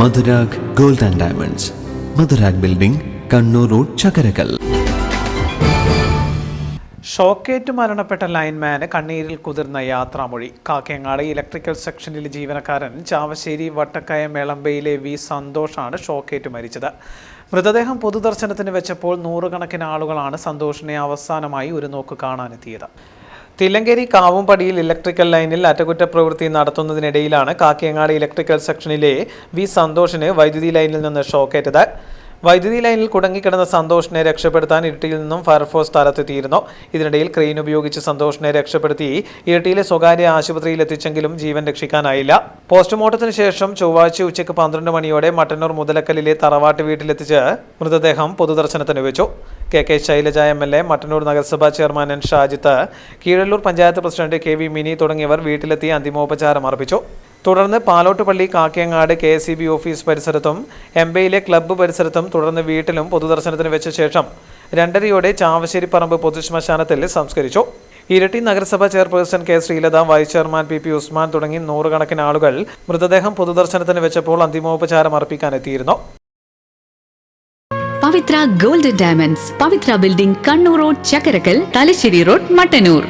Madhurag gold and diamonds. Madhurag building Kannur road Chakkarakkal. ഷോക്കേറ്റ് മരണപ്പെട്ട ലൈൻമാന് കണ്ണീരിൽ കുതിർന്ന യാത്രാമൊഴി. കാക്കയങ്ങാട് ഇലക്ട്രിക്കൽ സെക്ഷനിലെ ജീവനക്കാരൻ ചാവശ്ശേരി വട്ടക്കയ മേളമ്പയിലെ വി സന്തോഷാണ് ഷോക്കേറ്റ് മരിച്ചത്. മൃതദേഹം പൊതുദർശനത്തിന് വെച്ചപ്പോൾ നൂറുകണക്കിന് ആളുകളാണ് സന്തോഷിനെ അവസാനമായി ഒരു നോക്ക് കാണാനെത്തിയത്. തില്ലങ്കേരി കാവുംപടിയിൽ ഇലക്ട്രിക്കൽ ലൈനിൽ അറ്റകുറ്റപ്രവൃത്തി നടത്തുന്നതിനിടയിലാണ് കാക്കിയങ്ങാട് ഇലക്ട്രിക്കൽ സെക്ഷനിലെ വി സന്തോഷിന് വൈദ്യുതി ലൈനിൽ നിന്ന് ഷോക്കേറ്റത്. വൈദ്യുതി ലൈനിൽ കുടുങ്ങിക്കിടന്ന സന്തോഷിനെ രക്ഷപ്പെടുത്താൻ ഇരിട്ടിയിൽ നിന്നും ഫയർഫോഴ്സ് സ്ഥലത്തെത്തിയിരുന്നു. ഇതിനിടയിൽ ക്രെയിൻ ഉപയോഗിച്ച് സന്തോഷിനെ രക്ഷപ്പെടുത്തി ഇരിട്ടിയിലെ സ്വകാര്യ ആശുപത്രിയിൽ എത്തിച്ചെങ്കിലും ജീവൻ രക്ഷിക്കാനായില്ല. പോസ്റ്റ്മോർട്ടത്തിന് ശേഷം ചൊവ്വാഴ്ച ഉച്ചയ്ക്ക് പന്ത്രണ്ട് മണിയോടെ മട്ടന്നൂർ മുതലക്കല്ലിലെ തറവാട്ട് വീട്ടിലെത്തിച്ച് മൃതദേഹം പൊതുദർശനത്തിന് വെച്ചു. K K Shailaja M L A Mattannur നഗരസഭാ chairman N Shajith Keezhallur panchayat president K V Mini തുടങ്ങിയവർ വീട്ടിലെത്തി അന്തിമോപചാരം അർപ്പിച്ചു. തുടർന്ന് Palottupalli Kakkayangad K S B office പരിസരത്തും എംബയിലെ ക്ലബ്ബ് പരിസരത്തും തുടർന്ന് വീട്ടിലും പൊതുദർശനത്തിന് വെച്ച ശേഷം രണ്ടരയോടെ ചാവശ്ശേരിപ്പറമ്പ് പൊതുശ്മശാനത്തിൽ സംസ്കരിച്ചു. ഇരട്ടി നഗരസഭ chairperson K Sreelatha vice chairman P P Usman തുടങ്ങി നൂറുകണക്കിന് ആളുകൾ മൃതദേഹം പൊതുദർശനത്തിന് വെച്ചപ്പോൾ അന്തിമോപചാരം അർപ്പിക്കാനെത്തിയിരുന്നു. Pavithra golden diamonds Pavithra building Kannur road Chakkarakkal Thalassery road Mattannur.